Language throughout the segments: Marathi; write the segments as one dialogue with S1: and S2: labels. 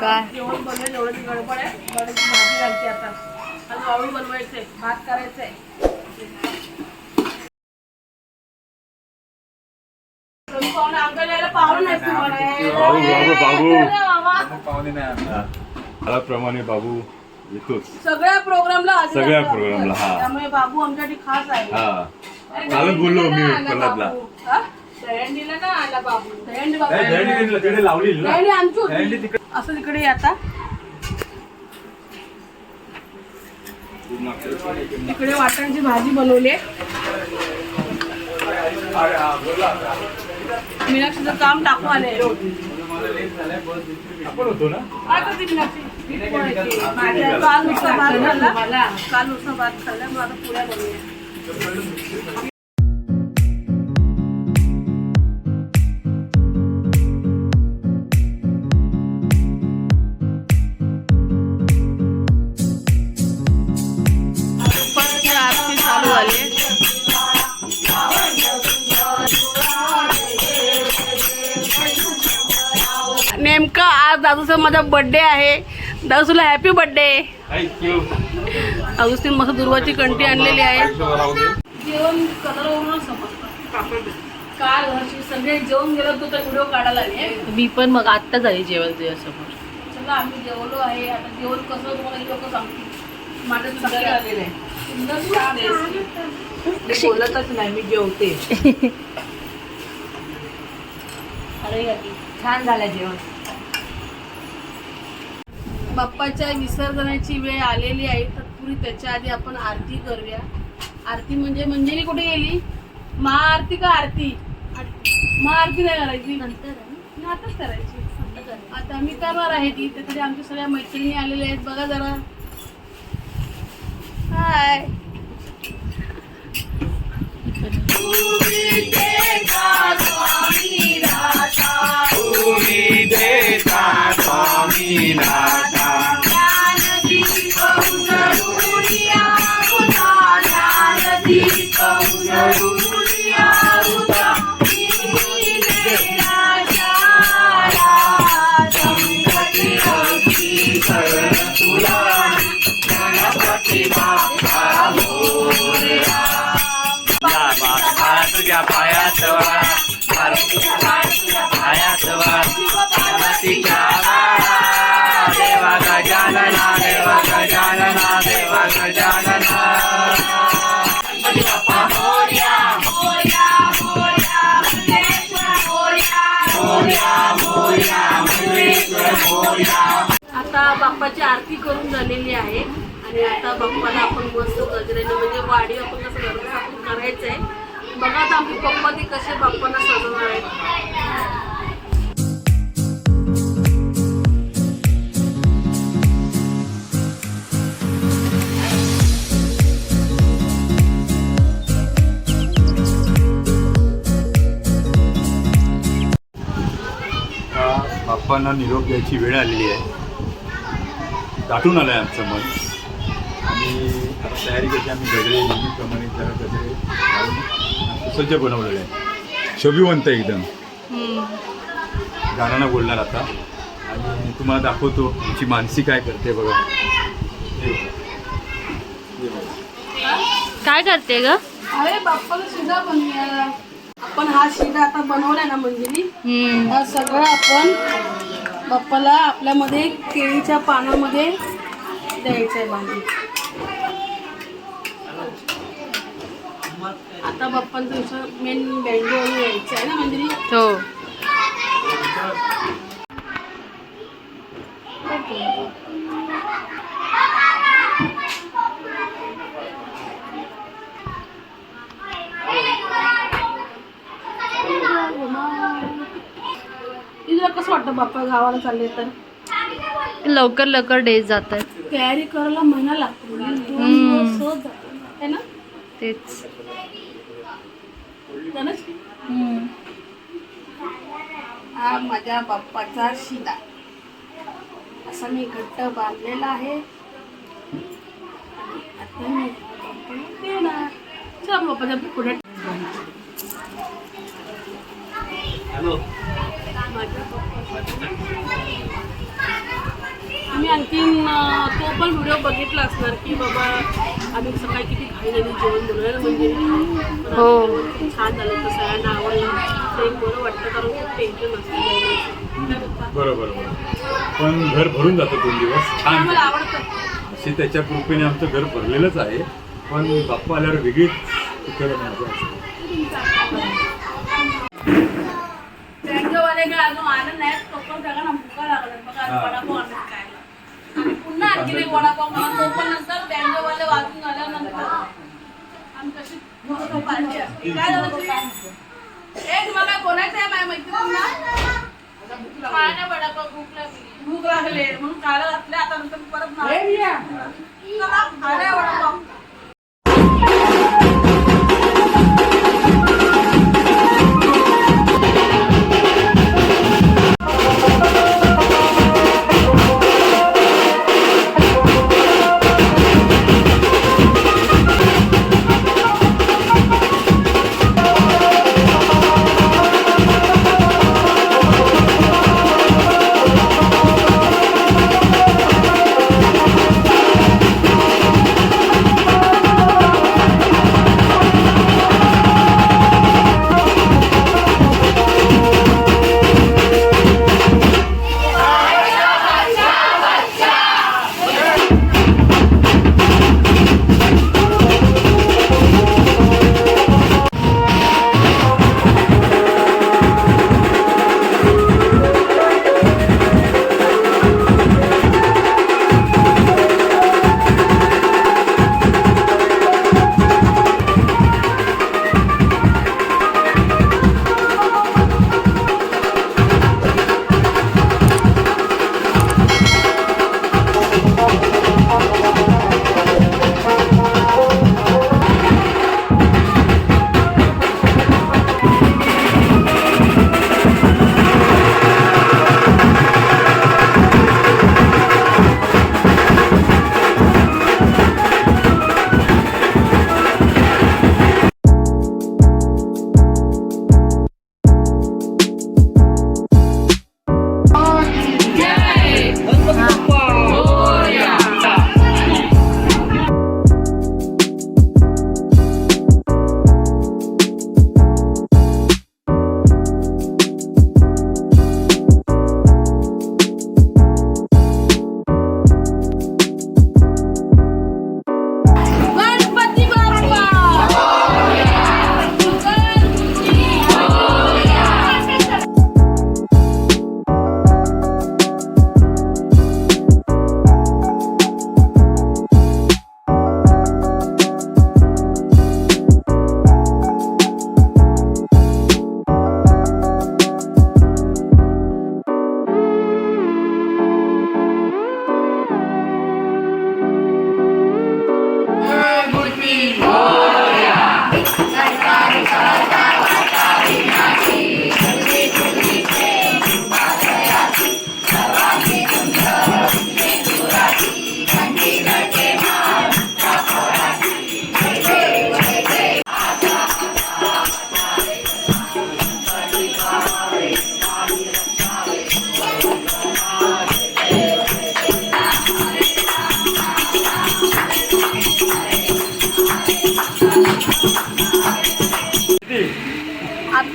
S1: काय?
S2: जेवण बनवेल एवढं गडबड आहे. भाजी घालते आता. आणि वाळू बनवायचंय भात करायचंय. तुम्हाला.
S3: बाबू, येतोच
S2: सगळ्या प्रोग्रामला
S3: सगळ्या. प्रोग्रामला, हा.
S2: त्यामुळे बाबू आमच्यासाठी खास आहे.
S3: हा. कालच बोललो मी प्रल्हादला.
S2: हा? दहीहंडीला ना आला बाबू. दहीहंडी बाबू
S3: नाही, दहीहंडी तिकडे- तिकडे लावली ना.
S2: दहीहंडी आमची होती.
S3: दहीहंडी तिकडे
S2: असं तिकडे ये आता. तिकडे वाटाण्याची भाजी बनवली मीनाक्षीचं काम टाकू आले.
S3: आपण होतो ना?
S2: आता ती मीनाक्षी पीठ मळायची. माझ्या काल नुसता भात खाल्ला. काल नुसता भात खाल्ला. मग आता पुऱ्या बनवल्या दादूचा माझा बर्थडे आहे. दादू तुला हॅपी बर्थडे
S3: थँक्यू
S2: दादूने मस्त दुर्वाची कंटी आणलेली आहे. जेवण कलरवरूनच समजतं काल हर्षी सगळे जेवण गेलो तो तर व्हिडिओ काढायला
S1: मी पण मग आत्ता झाली जेवण तुझ्यासमोर.
S2: चला आम्ही जेवलो आहे. आता जेवण कसं तुम्हाला लोक सांगतील. माझं सुंदर आलेलं आहे.
S1: बोलतच नाही मी जेवते. छान झालं जेवण.
S2: बाप्पाच्या विसर्जनाची वेळ आलेली आहे तर पुरी त्याच्या आधी आपण आरती करूया. आरती म्हणजे मंजिरी कुठे गेली? महाआरती का आरती? महाआरती नाही करायची. नंतर आताच करायची. आता मी करणार आहे ती त्यासाठी आमच्या सगळ्या मैत्रिणी आलेल्या आहेत. बघा जरा. हाय
S4: তুমি দেতা তুমি দাতা
S2: आता बाप्पाची आरती करून झालेली आहे. आणि आता बाप्पाला आपण मस्त गजऱ्याने म्हणजे वाडी आपण कसं घरचं आपण करायचं आहे बघा आता आम्ही पप्पा ते कसे बाप्पांना सजवणार आहेत.
S3: बाप्पांना निरोप द्यायची वेळ आलेली आहे. दाटून आलं आहे आमचं मन. आणि आता तयारी कशी आम्ही गजरे नेहमीप्रमाणे जरा गजरे घालून सुसज्ज बनवलेलं आहे. शोभिवंत एकदम. गाण्यानं बोलणार आता. आणि तुम्हाला दाखवतो आमची मानसी काय करते बघा.
S1: काय करते ग?
S2: अरे बाप्पाला शिरा बनवूया आपण हा शिरा आता बनवलाय ना मंजिरी हा सगळं आपण बाप्पाला आपल्यामध्ये केळीच्या पानामध्ये द्यायचं आहे बांधून. आता बाप्पांचं मेन बँगो यायचं आहे ना मंजिरी
S1: हो
S2: तुला कसं वाटतं बाप्पा गावाला चालले तर?
S1: लवकर लवकर डेज जात आहेत
S2: तयारी करायला महिना लागतो दोन
S1: हम्म.
S2: दिवस सहज जातो है ना?
S1: तेच.
S2: हा माझ्या बाप्पाचा शिदा असा मी घट्ट बांधलेला आहे. आणि आता मी बाप्पाला देणार. चला बाप्पाच्या पुढे. माझ्या बाप्पाचा आणखीन तो पण व्हिडिओ बघितला असणार की बाबा आम्ही सकाळी किती घाई झाली जेवण बनवायला म्हणजे. पण
S1: हो.
S2: छान झालं तर सगळ्यांना आवडलं. ते बरं वाटतं कारण खूप टेन्शन असतं?
S3: बरोबर बरोबर. पण घर भरून जातं दोन दिवस. छान.
S2: आवडतं.
S3: अशी त्याच्या कृपेने आमचं घर भरलेलंच आहे. पण बाप्पा आल्यावर वेगळीच
S2: आले नाहीत तोपर्यंत सगळ्यांना भुका लागल्या बघा आज. वडापाव आणत खायला. आणि पुन्हा आणखी एक वडापाव मला तो पण नंतर बँकेवाले वाजून आम्ही कशी असते. काय झालं तुला? एक मला कोणाचं आहे माझ्या मैत्रिणींना काय नाही वडापाव भूक लागली. भूक लागली. म्हणून खायला घातले आता नंतर परत नाही. खायला वडापाव.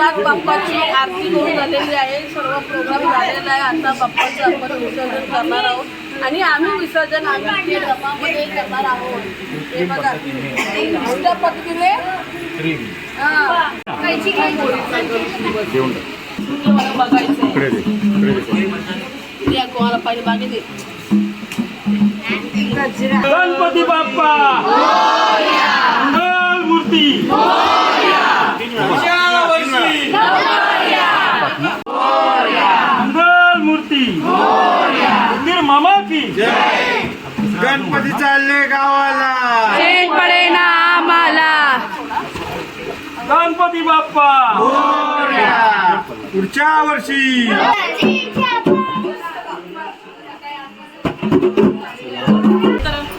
S2: आता बाप्पाची आरती करून झालेली आहे. सर्व प्रोग्राम झालेला आहे. आता बाप्पाचं आपण विसर्जन करणार आहोत. आणि आम्ही विसर्जन आम्ही ते डबामध्ये करणार आहोत हे बघा. कोणत्या पद्धतीने हा. बघायचं या कोणाला पाहिजे बागे दे
S3: गणपती बाप्पा!
S5: गणपती
S3: बाप्पा.
S5: पुढच्या वर्षी.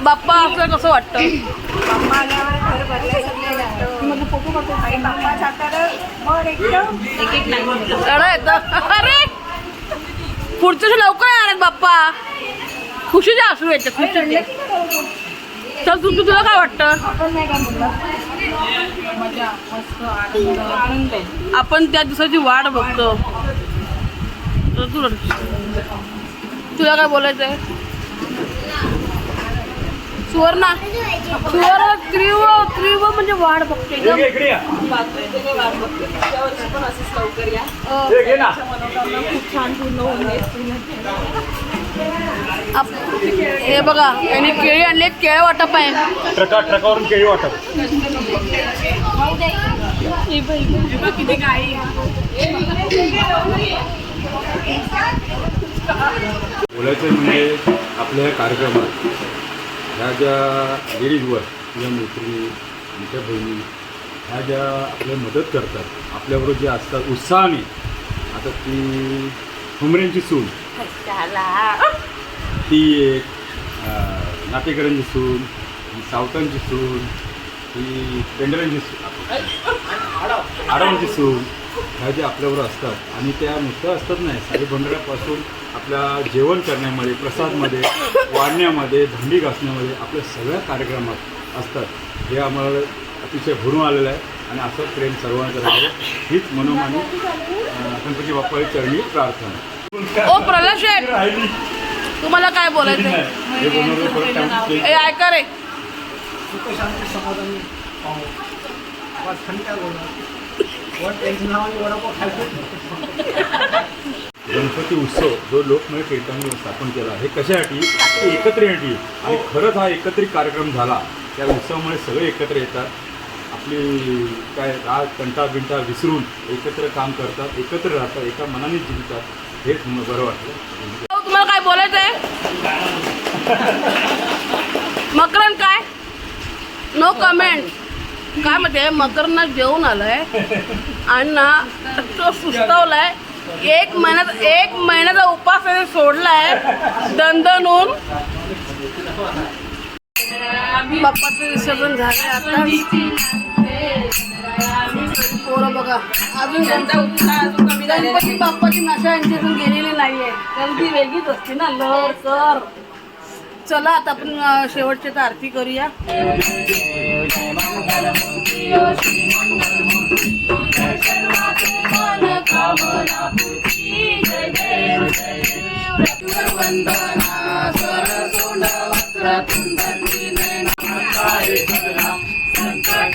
S2: बाप्पा आपलं कसं वाटतं? रडा येतं. अरे! पुढच्या लवकर येणार आहेत बाप्पा. खुशीचे असू येते खुशी चल तू तुला काय वाटतं? आपण त्या दिवसाची वाट बघतो. तू. तुला काय बोलायचं आहे सुवर्णा सुवर्ण त्रिव त्रिव म्हणजे वाट बघते. ग.
S3: इकडे या.
S2: अं,
S3: हे घे ना.
S2: आप- हे बघा यांनी केळी आणले केळ वाटप आहे.
S3: ट्रका ट्रकावरून केळी वाटप. बोलायचं म्हणजे आपल्या ह्या कार्यक्रमात ह्या ज्या लेडीजवर किंवा मैत्रिणी आमच्या बहिणी ह्या ज्या आपल्या मदत करतात आपल्याबरोबर जे असतात उत्साहाने आता ती हुमऱ्यांची सून ती एक अं, नाटेकरांची सून ही सावतांची सून ही पेंडरांची सून. आडांची सून ह्या ज्या आपल्याबरोबर असतात. आणि त्या नुसत्या असतात नाही साई भंडाऱ्यापासून आपल्या जेवण करण्यामध्ये प्रसादमध्ये वाढण्यामध्ये धंडी घासण्यामध्ये आपल्या सगळ्या कार्यक्रमात असतात. हे आम्हाला अतिशय भरून आलेलं आहे आणि असं प्रेम सर्वांना करावं. हीच मनोमानी गणपती बाप्पाची चरणी प्रार्थना.
S2: ओ प्रल्हाद शेठ. तुम्हाला काय बोलायचं?
S3: हे
S2: ए ऐका रे.
S3: गणपती उत्सव जो लोकमय कीर्तनाने स्थापन केला हे कशासाठी ते एकत्र येण्यासाठी आणि खरंच हा एकत्रित कार्यक्रम झाला. त्या उत्सवामुळे सगळे एकत्र येतात. आपली काय राग कंटा बिंटा विसरून एकत्र काम करतात एकत्र राहतात एका मनाने जिंकतात. हेच बरं वाटलं.
S2: तुम्हाला काय बोलायचं आहे मकरन काय? नो कमेंट काय म्हणते? मकरना जेवून आलाय आणि ना तो सुस्तावलाय. एक महिन्यात एक महिन्याचा उपास सोडलाय. दणदणून. बाप्पाचं विसर्जन झालंय आता. पोरं बघा. अजून त्यांचा उत्साह अजून कमी गणपती बाप्पाची नशा यांची अजून गेलेली नाहीये. गर्दी वेगळीच असते ना. लहर कर चला आता आपण अं, शेवटची तर आरती करूया.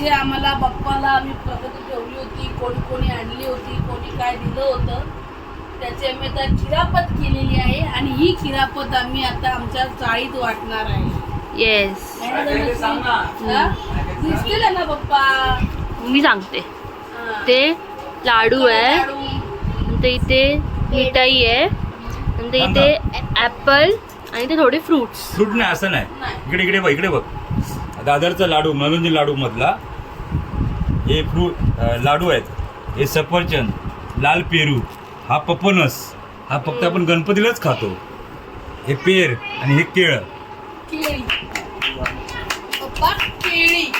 S2: जे आम्हाला बाप्पाला आम्ही प्रगती ठेवली होती कोणी कोणी आणली होती कोणी काय दिलं होतं त्याची आम्ही आता खिरापत केलेली आहे आणि ही खिरापत आम्ही आता आमच्या चाळीत वाटणार आहे.
S1: येस?
S2: दिसतील ना पप्पा
S1: मी सांगते.
S2: हा.
S1: ते लाडू आहे. नंतर इथे मिठाई आहे. नंतर इथे ॲपल आणि ते थोडे फ्रुट्स
S3: फ्रूट नाही असं नाही.
S2: नाही.
S3: इकडे इकडे बघ इकडे बघ. दादरचा लाडू मनोरंजन लाडू मधला हे फ्रूट अं, लाडू आहेत. हे सफरचंद लाल पेरू हा पपनस हा फक्त आपण गणपतीलाच खातो. हे पेर आणि हे केळ.
S2: केळी.